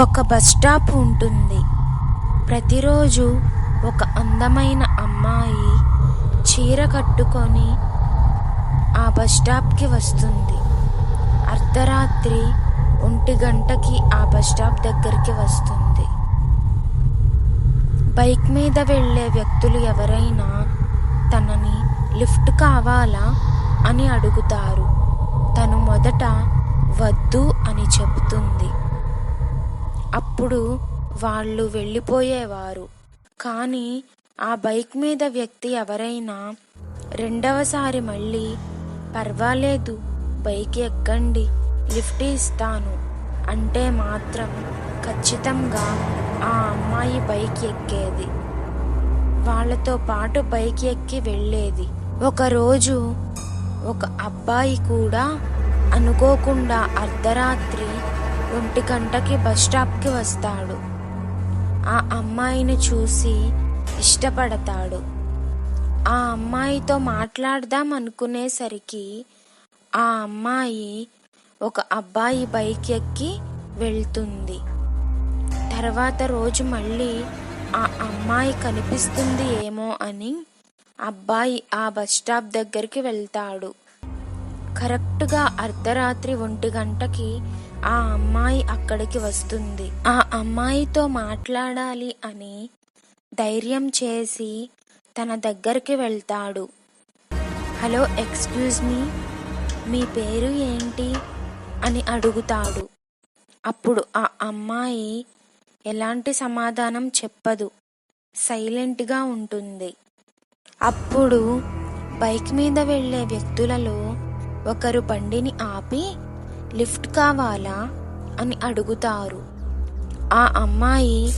ఒక bus stop ఉంటుంది. ప్రతిరోజు ఒక అందమైన అమ్మాయి చీర కట్టుకొని ఆ బస్ స్టాప్కి వస్తుంది. అర్ధరాత్రి ఒంటి గంటకి ఆ బస్ స్టాప్ దగ్గరికి వస్తుంది. బైక్ మీద వెళ్ళే వ్యక్తులు ఎవరైనా తనని లిఫ్ట్ కావాలా అని అడుగుతారు. తను మొదట వద్దు అని చెబుతుంది. అప్పుడు వాళ్ళు వెళ్ళిపోయేవారు. కానీ ఆ బైక్ మీద వ్యక్తి ఎవరైనా రెండవసారి మళ్ళీ పర్వాలేదు బైక్ ఎక్కండి లిఫ్ట్ ఇస్తాను అంటే మాత్రం ఖచ్చితంగా ఆ అమ్మాయి బైక్ ఎక్కేది. వాళ్ళతో పాటు బైక్ ఎక్కి వెళ్ళేది. ఒకరోజు ఒక అబ్బాయి కూడా అనుకోకుండా అర్ధరాత్రి ఒంటి గంటకి బస్ స్టాప్కి వస్తాడు. ఆ అమ్మాయిని చూసి ఇష్టపడతాడు. ఆ అమ్మాయితో మాట్లాడదాం అనుకునేసరికి ఆ అమ్మాయి ఒక అబ్బాయి బైక్ ఎక్కి వెళ్తుంది. తర్వాత రోజు మళ్ళీ ఆ అమ్మాయి కనిపిస్తుంది ఏమో అని అబ్బాయి ఆ బస్ స్టాప్ దగ్గరికి వెళ్తాడు. కరెక్ట్గా అర్ధరాత్రి ఒంటి గంటకి ఆ అమ్మాయి అక్కడికి వస్తుంది. ఆ అమ్మాయితో మాట్లాడాలి అని ధైర్యం చేసి తన దగ్గరికి వెళ్తాడు. హలో ఎక్స్క్యూజ్ మీ మీ పేరు ఏంటి? అని అడుగుతాడు. అప్పుడు ఆ అమ్మాయి ఎలాంటి సమాధానం చెప్పదు. సైలెంట్గా ఉంటుంది. అప్పుడు బైక్ మీద వెళ్ళే వ్యక్తులలో ఒకరు బండిని ఆపి లిఫ్ట్ కావాలా అని అడుగుతారు. ఆ అమ్మాయి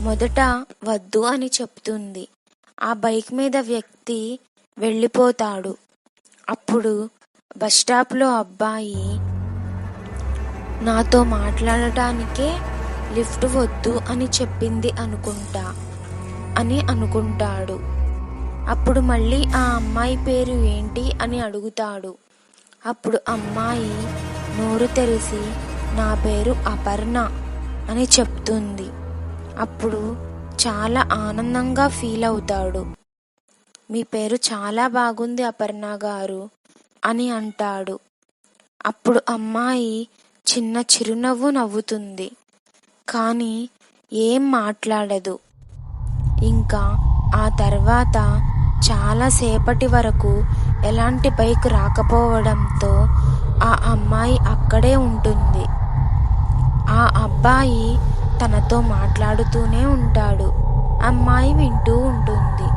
మొదట వద్దు అని చెప్తుంది. ఆ బైక్ మీద వ్యక్తి వెళ్ళిపోతాడు. అప్పుడు బస్ స్టాప్లో అబ్బాయి నాతో మాట్లాడటానికే లిఫ్ట్ వద్దు అని చెప్పింది అనుకుంటా అని అనుకుంటాడు. అప్పుడు మళ్ళీ ఆ అమ్మాయి పేరు ఏంటి అని అడుగుతాడు. అప్పుడు అమ్మాయి నోరు తెరిసి నా పేరు అపర్ణ అని చెప్తుంది. అప్పుడు చాలా ఆనందంగా ఫీల్ అవుతాడు. మీ పేరు చాలా బాగుంది అపర్ణ గారు అని అంటాడు. అప్పుడు అమ్మాయి చిన్న చిరునవ్వు నవ్వుతుంది. కానీ ఏం మాట్లాడదు. ఇంకా ఆ తర్వాత చాలాసేపటి వరకు ఎలాంటి బైక్ రాకపోవడంతో ఆ అమ్మాయి అక్కడే ఉంటుంది. ఆ అబ్బాయి తనతో మాట్లాడుతూనే ఉంటాడు. అమ్మాయి వింటూ ఉంటుంది.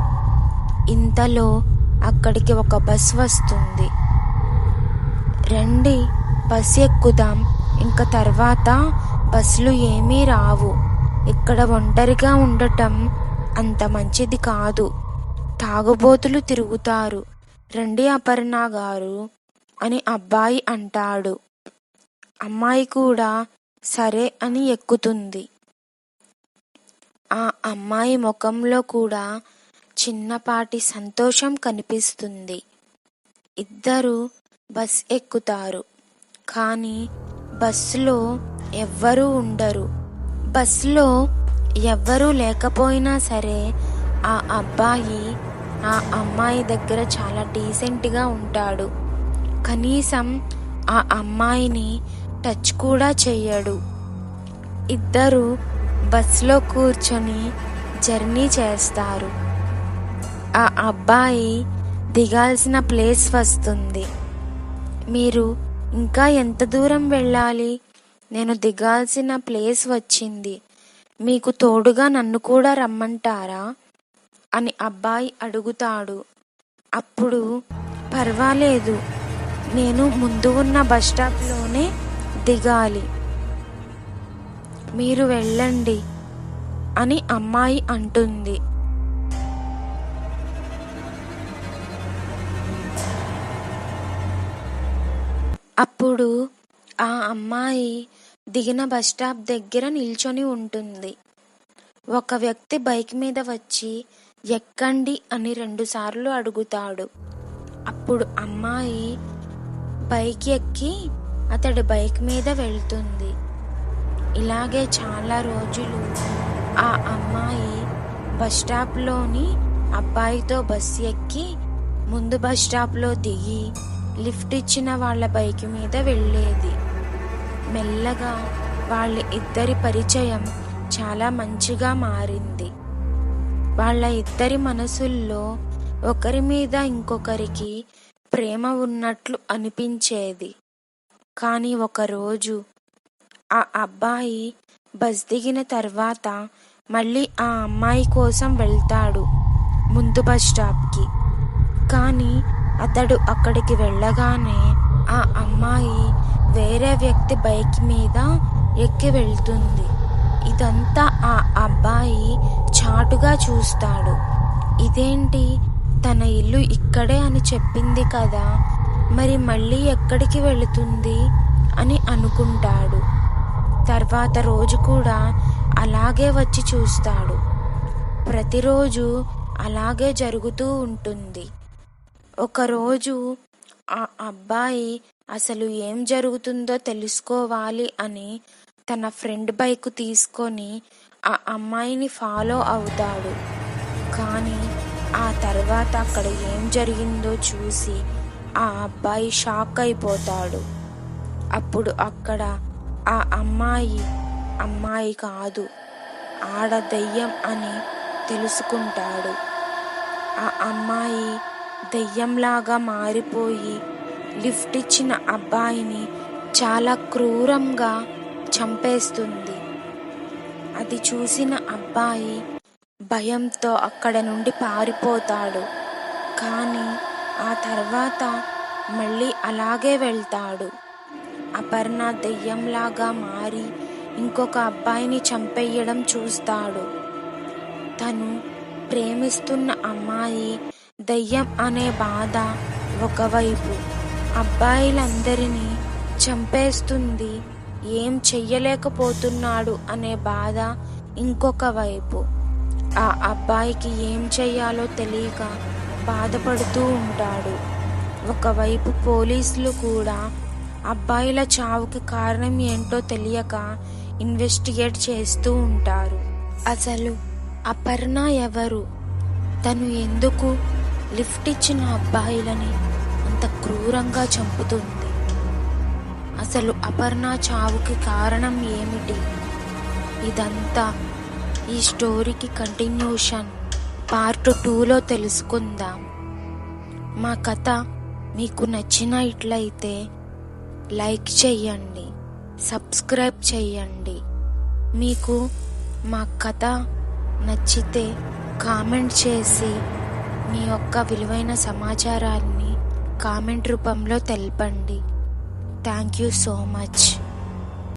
ఇంతలో అక్కడికి ఒక బస్ వస్తుంది. రండి బస్ ఎక్కుదాం. ఇంకా తర్వాత బస్సులు ఏమీ రావు. ఇక్కడ ఒంటరిగా ఉండటం అంత మంచిది కాదు. తాగుబోతులు తిరుగుతారు. రండి అపర్ణ గారు. అని అబ్బాయి అంటాడు. అమ్మాయి కూడా సరే అని ఎక్కుతుంది. ఆ అమ్మాయి ముఖంలో కూడా చిన్నపాటి సంతోషం కనిపిస్తుంది. ఇద్దరు బస్ ఎక్కుతారు. కానీ బస్సులో ఎవ్వరూ ఉండరు. బస్సులో ఎవ్వరూ లేకపోయినా సరే ఆ అబ్బాయి ఆ అమ్మాయి దగ్గర చాలా డీసెంట్గా ఉంటాడు. కనీసం ఆ అమ్మాయిని టచ్ కూడా చెయ్యడు. ఇద్దరు బస్సులో కూర్చొని జర్నీ చేస్తారు. ఆ అబ్బాయి దిగాల్సిన ప్లేస్ వస్తుంది. మీరు ఇంకా ఎంత దూరం వెళ్ళాలి? నేను దిగాల్సిన ప్లేస్ వచ్చింది. మీకు తోడుగా నన్ను కూడా రమ్మంటారా? అని అబ్బాయి అడుగుతాడు. అప్పుడు పర్వాలేదు. నేను ముందు ఉన్న బస్ స్టాప్లోనే దిగాలి. మీరు వెళ్ళండి అని అమ్మాయి అంటుంది. అప్పుడు ఆ అమ్మాయి దిగిన బస్ స్టాప్ దగ్గర నిల్చొని ఉంటుంది. ఒక వ్యక్తి బైక్ మీద వచ్చి ఎక్కండి అని రెండుసార్లు అడుగుతాడు. అప్పుడు అమ్మాయి పైకి ఎక్కి అతడి బైక్ మీద వెళ్తుంది. ఇలాగే చాలా రోజులు ఆ అమ్మాయి బస్ స్టాప్లోని అబ్బాయితో బస్ ఎక్కి ముందు బస్ స్టాప్లో దిగి లిఫ్ట్ ఇచ్చిన వాళ్ళ బైక్ మీద వెళ్ళేది. మెల్లగా వాళ్ళ ఇద్దరి పరిచయం చాలా మంచిగా మారింది. వాళ్ళ ఇద్దరి మనసుల్లో ఒకరి మీద ఇంకొకరికి ప్రేమ ఉన్నట్లు అనిపించేది. కానీ ఒకరోజు ఆ అబ్బాయి బస్ దిగిన తర్వాత మళ్ళీ ఆ అమ్మాయి కోసం వెళ్తాడు ముందు బస్ స్టాప్కి. కానీ అతడు అక్కడికి వెళ్ళగానే ఆ అమ్మాయి వేరే వ్యక్తి బైక్ మీద ఎక్కి వెళ్తుంది. ఇదంతా ఆ అబ్బాయి చాటుగా చూస్తాడు. ఇదేంటి తన ఇల్లు ఇక్కడే అని చెప్పింది కదా మరి మళ్ళీ ఎక్కడికి వెళుతుంది అని అనుకుంటాడు. తర్వాత రోజు కూడా అలాగే వచ్చి చూస్తాడు. ప్రతిరోజు అలాగే జరుగుతూ ఉంటుంది. ఒకరోజు ఆ అబ్బాయి అసలు ఏం జరుగుతుందో తెలుసుకోవాలి అని తన ఫ్రెండ్ బైక్ తీసుకొని ఆ అమ్మాయిని ఫాలో అవుతాడు. కానీ ఆ తర్వాత అక్కడ ఏం జరిగిందో చూసి ఆ అబ్బాయి షాక్ అయిపోతాడు. అప్పుడు అక్కడ ఆ అమ్మాయి అమ్మాయి కాదు ఆడ దెయ్యం అని తెలుసుకుంటాడు. ఆ అమ్మాయి దెయ్యంలాగా మారిపోయి లిఫ్ట్ ఇచ్చిన అబ్బాయిని చాలా క్రూరంగా చంపేస్తుంది. అది చూసిన అబ్బాయి భయంతో అక్కడ నుండి పారిపోతాడు. కానీ ఆ తర్వాత మళ్ళీ అలాగే వెళ్తాడు. అపర్ణ దెయ్యంలాగా మారి ఇంకొక అబ్బాయిని చంపేయడం చూస్తాడు. తను ప్రేమిస్తున్న అమ్మాయి దయ్యం అనే బాధ ఒకవైపు. అబ్బాయిలందరినీ చంపేస్తుంది. ఏం చెయ్యలేకపోతున్నాడు అనే బాధ ఇంకొక వైపు. ఆ అబ్బాయికి ఏం చెయ్యాలో తెలియక బాధపడుతూ ఉంటాడు. ఒకవైపు పోలీసులు కూడా అబ్బాయిల చావుకి కారణం ఏంటో తెలియక ఇన్వెస్టిగేట్ చేస్తూ ఉంటారు. అసలు అపర్ణ ఎవరు? తను ఎందుకు లిఫ్ట్ ఇచ్చిన అబ్బాయిలని అంత క్రూరంగా చంపుతుంది? అసలు అపర్ణ చావుకి కారణం ఏమిటి? ఇదంతా ఈ స్టోరీకి కంటిన్యూషన్ పార్ట్ టూలో తెలుసుకుందాం. మా కథ మీకు నచ్చినట్లయితే లైక్ చేయండి సబ్స్క్రైబ్ చేయండి. మీకు మా కథ నచ్చితే కామెంట్ చేసి మీ యొక్క విలువైన సమాచారాన్ని కామెంట్ రూపంలో తెలపండి. Thank you so much.